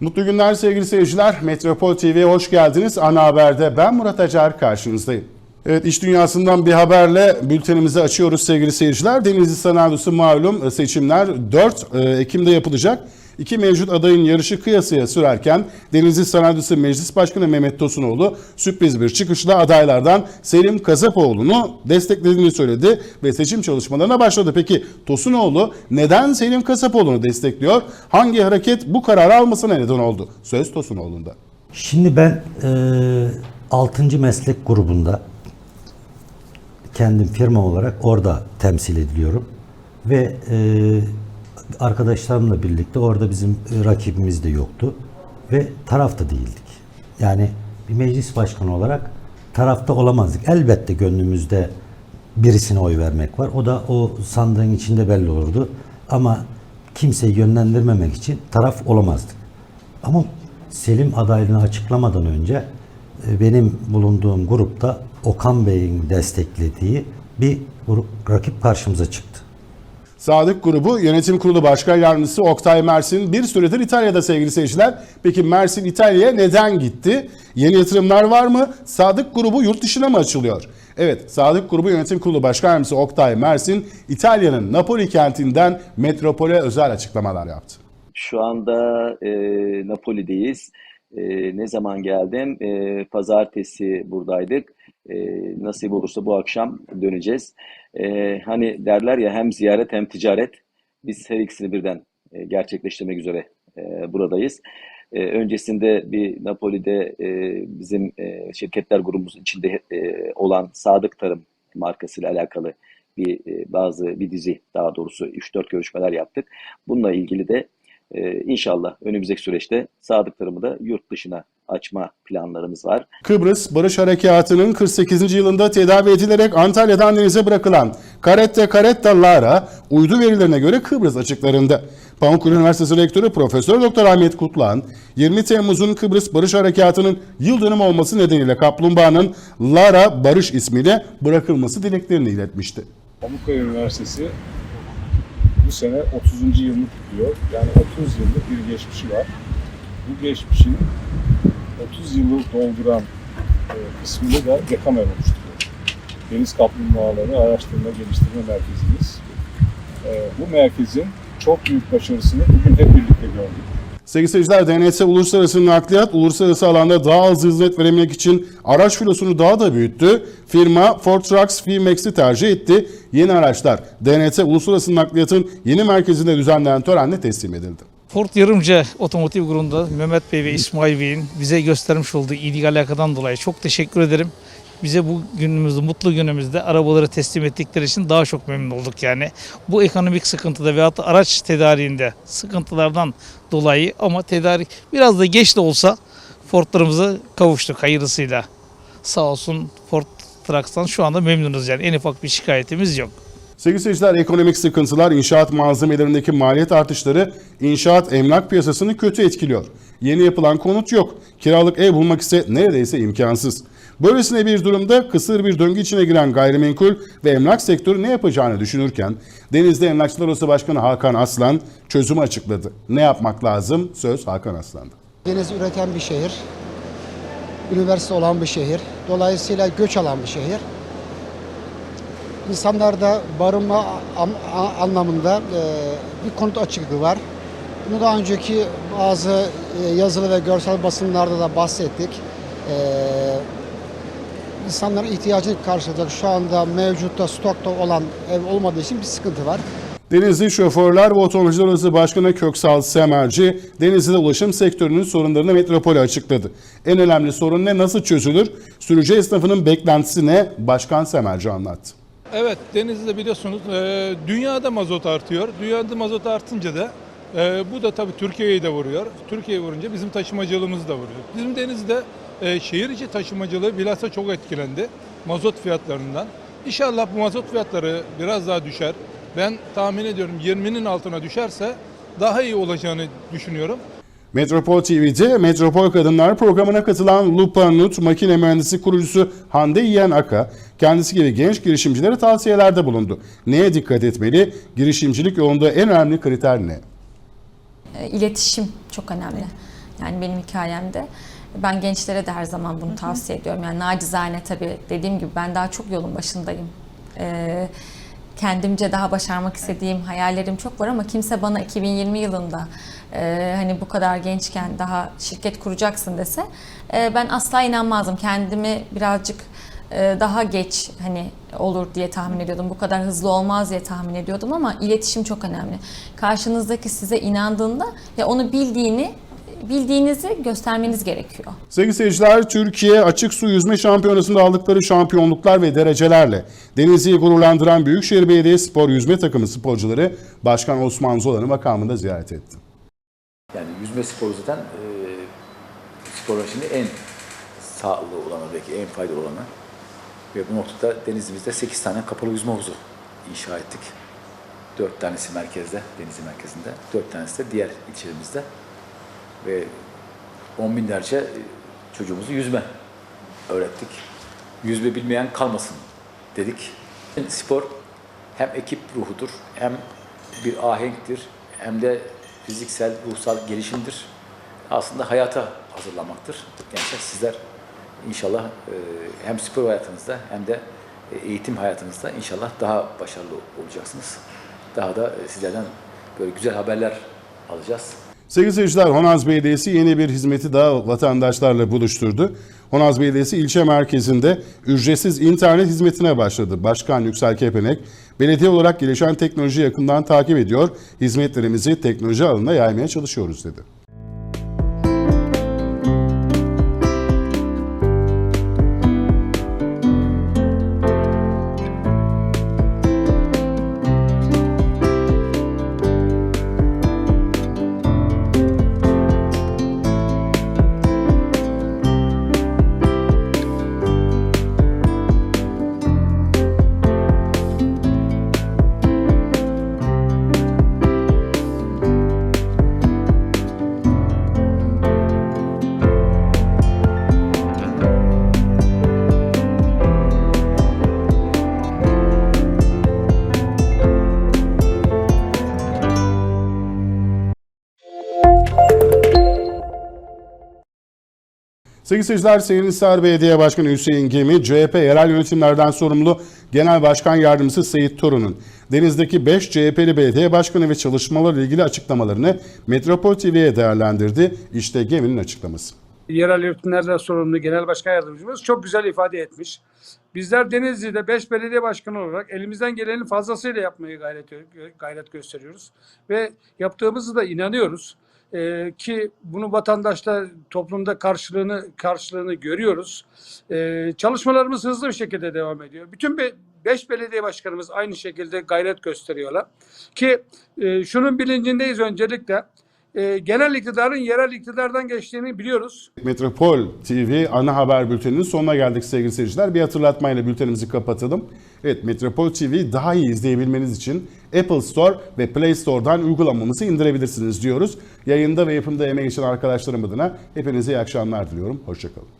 Mutlu günler sevgili seyirciler. Metropol TV'ye hoş geldiniz. Ana Haber'de ben Murat Acar karşınızdayım. Evet iş dünyasından bir haberle bültenimizi açıyoruz sevgili seyirciler. Denizli Senatosu malum e, seçimler 4 Ekim'de yapılacak. İki mevcut adayın yarışı kıyasıya sürerken Denizli Senatosu Meclis Başkanı Mehmet Tosunoğlu sürpriz bir çıkışla adaylardan Selim Kazapoğlu'nu desteklediğini söyledi ve seçim çalışmalarına başladı. Peki Tosunoğlu neden Selim Kazapoğlu'nu destekliyor? Hangi hareket bu kararı almasına neden oldu? Söz Tosunoğlu'nda. Şimdi ben e, 6. meslek grubunda kendim firma olarak orada temsil ediliyorum. Ve e, arkadaşlarımla birlikte orada bizim e, rakibimiz de yoktu. Ve tarafta değildik. Yani bir meclis başkanı olarak tarafta olamazdık. Elbette gönlümüzde birisine oy vermek var. O da o sandığın içinde belli olurdu. Ama kimseyi yönlendirmemek için taraf olamazdık. Ama Selim adaylığını açıklamadan önce e, benim bulunduğum grupta Okan Bey'in desteklediği bir grup, rakip karşımıza çıktı. Sadık Grubu Yönetim Kurulu Başkan Yardımcısı Oktay Mersin bir süredir İtalya'da sevgili seyirciler. Peki Mersin İtalya'ya neden gitti? Yeni yatırımlar var mı? Sadık Grubu yurt dışına mı açılıyor? Evet, Sadık Grubu Yönetim Kurulu Başkan Yardımcısı Oktay Mersin, İtalya'nın Napoli kentinden metropole özel açıklamalar yaptı. Şu anda e, Napoli'deyiz. E, ne zaman geldim? E, pazartesi buradaydık. E, nasip olursa bu akşam döneceğiz. E, hani derler ya hem ziyaret hem ticaret. Biz her ikisini birden e, gerçekleştirmek üzere e, buradayız. E, öncesinde bir Napoli'de e, bizim e, şirketler grubumuz içinde e, olan Sadık Tarım markasıyla alakalı bir e, bazı bir dizi daha doğrusu 3-4 görüşmeler yaptık. Bununla ilgili de ee, inşallah önümüzdeki süreçte Sadık Tarım'ı da yurt dışına açma planlarımız var. Kıbrıs Barış Harekatı'nın 48. yılında tedavi edilerek Antalya'dan denize bırakılan Caretta Caretta Lara uydu verilerine göre Kıbrıs açıklarında. Pamukkale Üniversitesi Rektörü Profesör Doktor Ahmet Kutluhan, 20 Temmuz'un Kıbrıs Barış Harekatı'nın yıl dönümü olması nedeniyle kaplumbağanın Lara Barış ismiyle bırakılması dileklerini iletmişti. Pamukkale Üniversitesi bu sene 30. yılını kutluyor. Yani 30 yıllık bir geçmişi var. Bu geçmişin 30 yılı dolduran e, kısmını da Dekamer oluşturuyor. Deniz Kaplumbağaları Araştırma Geliştirme Merkezi'miz. E, bu merkezin çok büyük başarısını bugün hep birlikte gördük. Sevgili seyirciler, DNS Uluslararası Nakliyat, uluslararası alanda daha hızlı hizmet verebilmek için araç filosunu daha da büyüttü. Firma Ford Trucks V-Max'i tercih etti. Yeni araçlar DNS Uluslararası Nakliyat'ın yeni merkezinde düzenlenen törenle teslim edildi. Ford Yarımca Otomotiv Grubu'nda Mehmet Bey ve İsmail Bey'in bize göstermiş olduğu ilgi alakadan dolayı çok teşekkür ederim. Bize bu günümüzde, mutlu günümüzde arabaları teslim ettikleri için daha çok memnun olduk yani. Bu ekonomik sıkıntıda veyahut da araç tedariğinde sıkıntılardan dolayı ama tedarik biraz da geç de olsa Ford'larımıza kavuştuk hayırlısıyla. Sağ olsun Ford Trucks'tan şu anda memnunuz yani en ufak bir şikayetimiz yok. Sevgili seyirciler, ekonomik sıkıntılar, inşaat malzemelerindeki maliyet artışları inşaat emlak piyasasını kötü etkiliyor. Yeni yapılan konut yok. Kiralık ev bulmak ise neredeyse imkansız. Böylesine bir durumda kısır bir döngü içine giren gayrimenkul ve emlak sektörü ne yapacağını düşünürken Denizli Emlakçılar Odası Başkanı Hakan Aslan çözümü açıkladı. Ne yapmak lazım? Söz Hakan Aslan'da. Deniz üreten bir şehir. Üniversite olan bir şehir. Dolayısıyla göç alan bir şehir. İnsanlarda barınma anlamında e, bir konut açıklığı var. Bunu daha önceki bazı e, yazılı ve görsel basınlarda da bahsettik. E, insanların ihtiyacını karşılayacak şu anda mevcutta stokta olan ev olmadığı için bir sıkıntı var. Denizli Şoförler ve Otomobilciler Odası Başkanı Köksal Semerci, Denizli'de ulaşım sektörünün sorunlarını metropole açıkladı. En önemli sorun ne, nasıl çözülür? Sürücü esnafının beklentisi ne? Başkan Semerci anlattı. Evet Denizli'de biliyorsunuz e, dünyada mazot artıyor. Dünyada mazot artınca da e, bu da tabii Türkiye'yi de vuruyor. Türkiye'yi vurunca bizim taşımacılığımız da vuruyor. Bizim Denizli'de e, şehir içi taşımacılığı bilhassa çok etkilendi mazot fiyatlarından. İnşallah bu mazot fiyatları biraz daha düşer. Ben tahmin ediyorum 20'nin altına düşerse daha iyi olacağını düşünüyorum. Metropol TV'de Metropol Kadınlar programına katılan Lupa Nut makine mühendisi kurucusu Hande Yiyen Aka, kendisi gibi genç girişimcilere tavsiyelerde bulundu. Neye dikkat etmeli? Girişimcilik yolunda en önemli kriter ne? E, iletişim çok önemli. Yani benim hikayemde. Ben gençlere de her zaman bunu tavsiye ediyorum. Yani nacizane tabii dediğim gibi ben daha çok yolun başındayım. Ee, kendimce daha başarmak istediğim hayallerim çok var ama kimse bana 2020 yılında e, hani bu kadar gençken daha şirket kuracaksın dese e, ben asla inanmazdım. Kendimi birazcık e, daha geç hani olur diye tahmin ediyordum. Bu kadar hızlı olmaz diye tahmin ediyordum ama iletişim çok önemli. Karşınızdaki size inandığında ya onu bildiğini bildiğinizi göstermeniz gerekiyor. Sevgili seyirciler, Türkiye Açık Su Yüzme Şampiyonası'nda aldıkları şampiyonluklar ve derecelerle Denizli'yi gururlandıran Büyükşehir Belediye Spor Yüzme Takımı sporcuları Başkan Osman Zolan'ı makamında ziyaret etti. Yani yüzme sporu zaten e, sporun şimdi en sağlıklı olanı belki en faydalı olanı. Ve bu noktada Denizli'mizde 8 tane kapalı yüzme havuzu inşa ettik. 4 tanesi merkezde, Denizli merkezinde. 4 tanesi de diğer ilçelerimizde. Ve on binlerce çocuğumuzu yüzme öğrettik. Yüzme bilmeyen kalmasın dedik. Spor hem ekip ruhudur, hem bir ahenktir, hem de fiziksel, ruhsal gelişimdir. Aslında hayata hazırlamaktır. Gençler sizler inşallah e, hem spor hayatınızda hem de eğitim hayatınızda inşallah daha başarılı olacaksınız. Daha da sizlerden böyle güzel haberler alacağız. Sevgili seyirciler, Honaz Belediyesi yeni bir hizmeti daha vatandaşlarla buluşturdu. Honaz Belediyesi ilçe merkezinde ücretsiz internet hizmetine başladı. Başkan Yüksel Kepenek, belediye olarak gelişen teknolojiyi yakından takip ediyor, hizmetlerimizi teknoloji alanına yaymaya çalışıyoruz dedi. Sevgili seyirciler, Seyirlisar Belediye Başkanı Hüseyin Gemi, CHP yerel yönetimlerden sorumlu Genel Başkan Yardımcısı Seyit Torun'un Deniz'deki 5 CHP'li belediye başkanı ve çalışmalarla ilgili açıklamalarını Metropol TV'ye değerlendirdi. İşte Gemi'nin açıklaması. yerel yönetimlerden sorumlu genel başkan yardımcımız çok güzel ifade etmiş. Bizler Denizli'de 5 belediye başkanı olarak elimizden gelenin fazlasıyla yapmaya gayret gayret gösteriyoruz ve yaptığımızı da inanıyoruz. Ee, ki bunu vatandaşlar toplumda karşılığını karşılığını görüyoruz. Ee, çalışmalarımız hızlı bir şekilde devam ediyor. Bütün 5 belediye başkanımız aynı şekilde gayret gösteriyorlar. Ki e, şunun bilincindeyiz öncelikle. E, genel iktidarın yerel iktidardan geçtiğini biliyoruz. Metropol TV ana haber bülteninin sonuna geldik sevgili seyirciler. Bir hatırlatmayla bültenimizi kapatalım. Evet Metropol TV daha iyi izleyebilmeniz için Apple Store ve Play Store'dan uygulamamızı indirebilirsiniz diyoruz. Yayında ve yapımda emeği geçen arkadaşlarım adına hepinize iyi akşamlar diliyorum. Hoşçakalın.